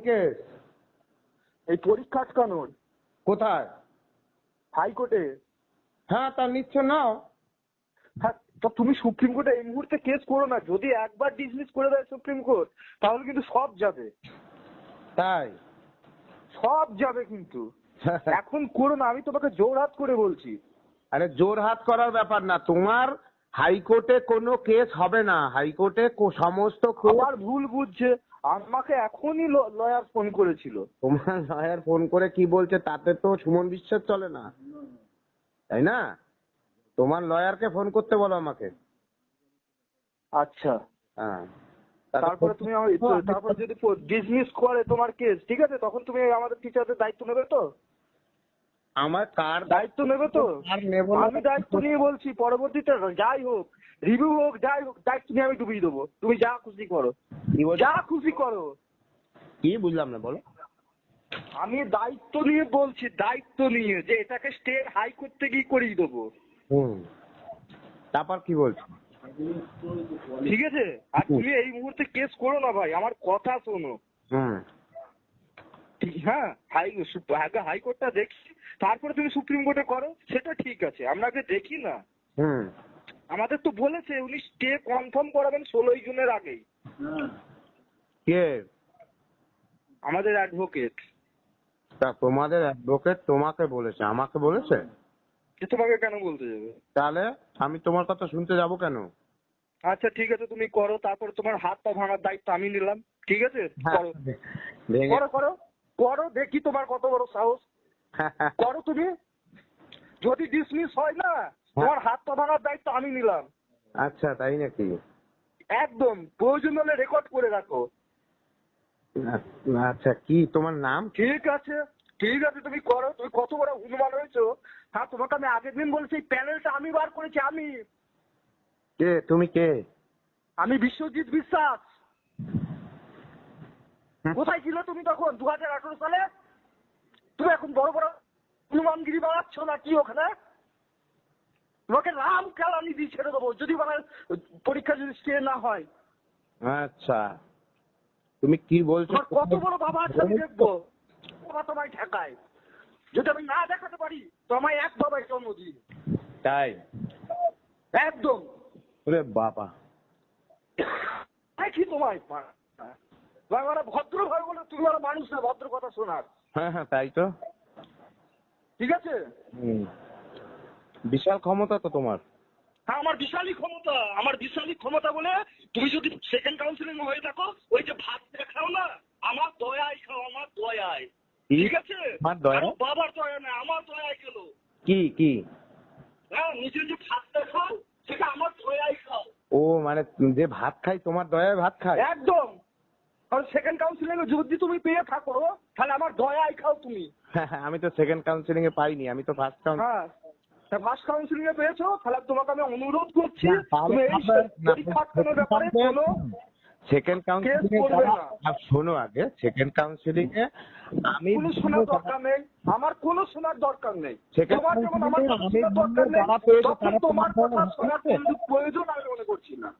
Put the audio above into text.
Case? এই পরীক্ষা আটকানোর কোথায়? হাইকোর্টে। হ্যাঁ তা নিচ্ছ নাও। হ্যাঁ তো তুমি সুপ্রিম কোর্টে এই মুহূর্তে কেস করো না। যদি একবার ডিসমিস করে দেয় সুপ্রিম কোর্ট তাহলে কিন্তু সব যাবে। তাই? সব যাবে কিন্তু। এখন করো না আমি তোমাকে জোরহাত করে বলছি। আরে জোর হাত করার ব্যাপার না। তোমার হাইকোর্টে কোনো কেস হবে না। হাইকোর্টে কো- সমস্ত আবার ভুল বুঝছে। আমাকে এখনই লয়ার ফোন করেছিল। তোমার লয়ার ফোন করে কি বলছে তাতে তো সুমন বিশ্বাস চলে না। তাই না? তোমার লয়ারকে ফোন করতে বলো আমাকে। আচ্ছা। হ্যাঁ। তারপরে তুমি আমার তারপরে যদি ডিসমিস করে তোমার কেস ঠিক আছে? তখন তুমি আমাদের টিচারদের দায়িত্ব নেবে তো? আমার কার দায়িত্ব নেবে তো? আর নেব। আমি দায়িত্ব নিয়ে বলছি পরবর্তীতে যাই হোক রিভিউ হোক যাই হোক দায়িত্ব নিয়ে আমি ডুবিয়ে দেবো। তুমি যা খুশি করো। যা খুশি করো। কি বুঝলাম না বলো। আমি দায়িত্ব নিয়ে বলছি দায়িত্ব নিয়ে যে এটাকে স্টেট করতে গিয়ে করিয়ে দেবো। হুম। তারপর কি বলছো? ঠিক আছে? আর তুমি এই মুহূর্তে কেস করো না ভাই আমার কথা শোনো। হুম। হ্যাঁ হাই আগে হাইকোর্টটা দেখি তারপরে তুমি সুপ্রিম কোর্টে করো সেটা ঠিক আছে আমরা আগে দেখি না। আমাদের তো বলেছে উনি স্টে কনফার্ম করাবেন ষোলোই জুনের আগেই। কে? আমাদের অ্যাডভোকেট তা তোমাদের অ্যাডভোকেট তোমাকে বলেছে আমাকে বলেছে? সে তোমাকে কেন বলতে যাবে? তাহলে আমি তোমার কথা শুনতে যাব কেন? আচ্ছা ঠিক আছে তুমি করো তারপর তোমার হাত পা ভাঙার দায়িত্ব আমি নিলাম ঠিক আছে? করো। করো করো। করো দেখি তোমার কত বড় সাহস। করো তুমি। যদি ডিসমিস হয় না তোমার হাত পা ভাঙার দায়িত্ব আমি নিলাম। আচ্ছা তাই নাকি? একদম প্রয়োজন হলে রেকর্ড করে রাখো। আচ্ছা কি তোমার নাম? ঠিক আছে ঠিক আছে তুমি করো। তুমি কত বড় হনুমান হয়েছো। হ্যাঁ তোমাকে আমি আগের দিন বলছি প্যানেলটা আমি বার করেছি আমি। কে তুমি কে? আমি বিশ্বজিৎ বিশ্বাস। কোথায় ছিল তুমি তখন? দু হাজার আঠারো সালে? তুমি এখন বড় বড় হনুমানগিরি বানাচ্ছ না কি ওখানে? তোমাকে রাম কালানি দিয়ে ছেড়ে দেবো? যদি মানে পরীক্ষা যদি স্টে না হয়। আচ্ছা। তুমি কি বলছো? কত বড় বাবা আছে আমি দেখব। বাবা তোমায় ঠেকায়। যদি আমি না দেখাতে পারি তো আমায় এক বাবাই জন্মদিন তাই? একদম। ওরে বাবা। দেখি তোমায়। বাবা ভদ্র ভাবে বলে তুমি আর মানুষ না ভদ্র কথা শোনার। হ্যাঁ হ্যাঁ তাই তো। ঠিক আছে? বিশাল ক্ষমতা তো তোমার। হ্যাঁ আমার বিশালই ক্ষমতা। আমার বিশালই ক্ষমতা বলে তুমি যদি সেকেন্ড কাউন্সিলিং হয়ে থাকো ওই যে ভাত দেখাও না আমার দয়ায় খাও আমার দয়ায়। ঠিক আছে? আমার দয়া? বাবার দয়া না আমার দয়ায় খেলো। কি কি? হ্যাঁ নিজে যে ভাতটা খাও সেটা আমার দয়ায় খাও। ও মানে যে ভাত খাই তোমার দয়ায় ভাত খায়? একদম। কারণ সেকেন্ড কাউন্সিলিং এ যদি তুমি পেয়ে থাকো তাহলে আমার দয়ায় খাও তুমি। হ্যাঁ, হ্যাঁ, আমি তো সেকেন্ড কাউন্সিলিং এ পাইনি আমি তো ফার্স্ট কাউন্সিলিং হ্যাঁ ফার্স্ট কাউন্সিলিং এ পেয়েছ তাহলে তোমাকে আমি অনুরোধ করছি তুমি এই ব্যাপারে কোনো সেকেন্ড কাউন্সিলিং এ শোনো আগে সেকেন্ড কাউন্সিলিং এ আমি কোনো শোনার দরকার নেই আমার কোনো শোনার দরকার নেই। তোমার যেমন আমার দরকার নেই তোমার কথা শোনার প্রয়োজন আমি মনে করছি না।